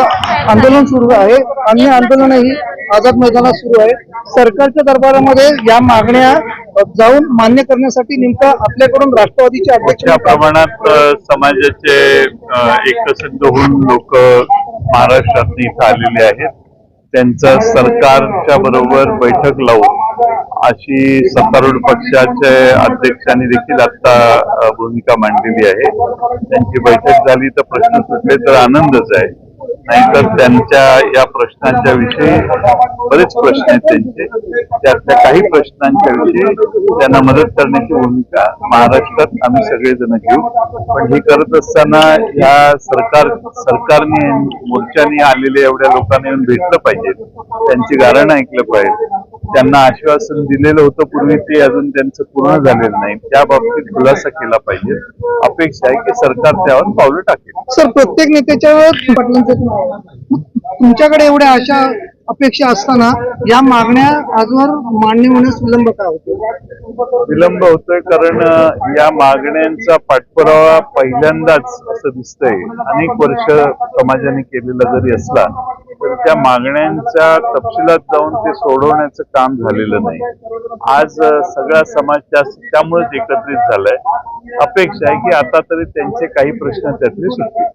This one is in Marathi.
आंदोलन सुरू आहे. अन्य आंदोलनही आझाद मैदानात सुरू आहे. सरकारच्या दरबारामध्ये या मागण्या जाऊन मान्य करण्यासाठी नेमका आपल्याकडून राष्ट्रवादीचे अध्यक्ष प्रमाणात समाजाचे अ, एकसंध होऊन लोक महाराष्ट्रात इथं आलेले आहेत. त्यांचा सरकारच्या बरोबर बैठक लावून अशी सत्तारूढ पक्षाचे अध्यक्षांनी देखील आता भूमिका मांडलेली आहे. त्यांची बैठक झाली तर प्रश्न सुटले तर आनंदच आहे. नाहीतर त्यांच्या या प्रश्नांच्या विषयी बरेच प्रश्न आहेत त्यांचे. त्यातल्या काही प्रश्नांच्या विषयी त्यांना मदत करण्याची भूमिका महाराष्ट्रात आम्ही सगळेजण घेऊ. पण हे करत असताना या सरकार सरकारने मोर्चाने आलेल्या एवढ्या लोकांना येऊन भेटलं पाहिजे. त्यांची गारण ऐकलं पाहिजे. त्यांना आश्वासन दिलेलं होतं पूर्वी ते अजून त्यांचं पूर्ण झालेलं नाही. त्या बाबतीत खुलासा केला पाहिजे. अपेक्षा आहे की सरकार त्यावर पावलं टाकेल. सर प्रत्येक नेत्याच्या पाटलांचं. तुमच्याकडे एवढ्या अशा अपेक्षा असताना या मागण्या आजवर मान्य होण्यास विलंब का होतो विलंब होतोय कारण या मागण्यांचा पाठपुरावा पहिल्यांदाच असं दिसतंय. अनेक वर्ष समाजाने केलेला जरी असला तर त्या मागण्यांच्या तपशिलात जाऊन ते सोडवण्याचं काम झालेलं नाही. आज सगळा समाज त्या त्यामुळेच एकत्रित झालाय. अपेक्षा आहे की आता तरी त्यांचे काही प्रश्न त्यातले सुटतील.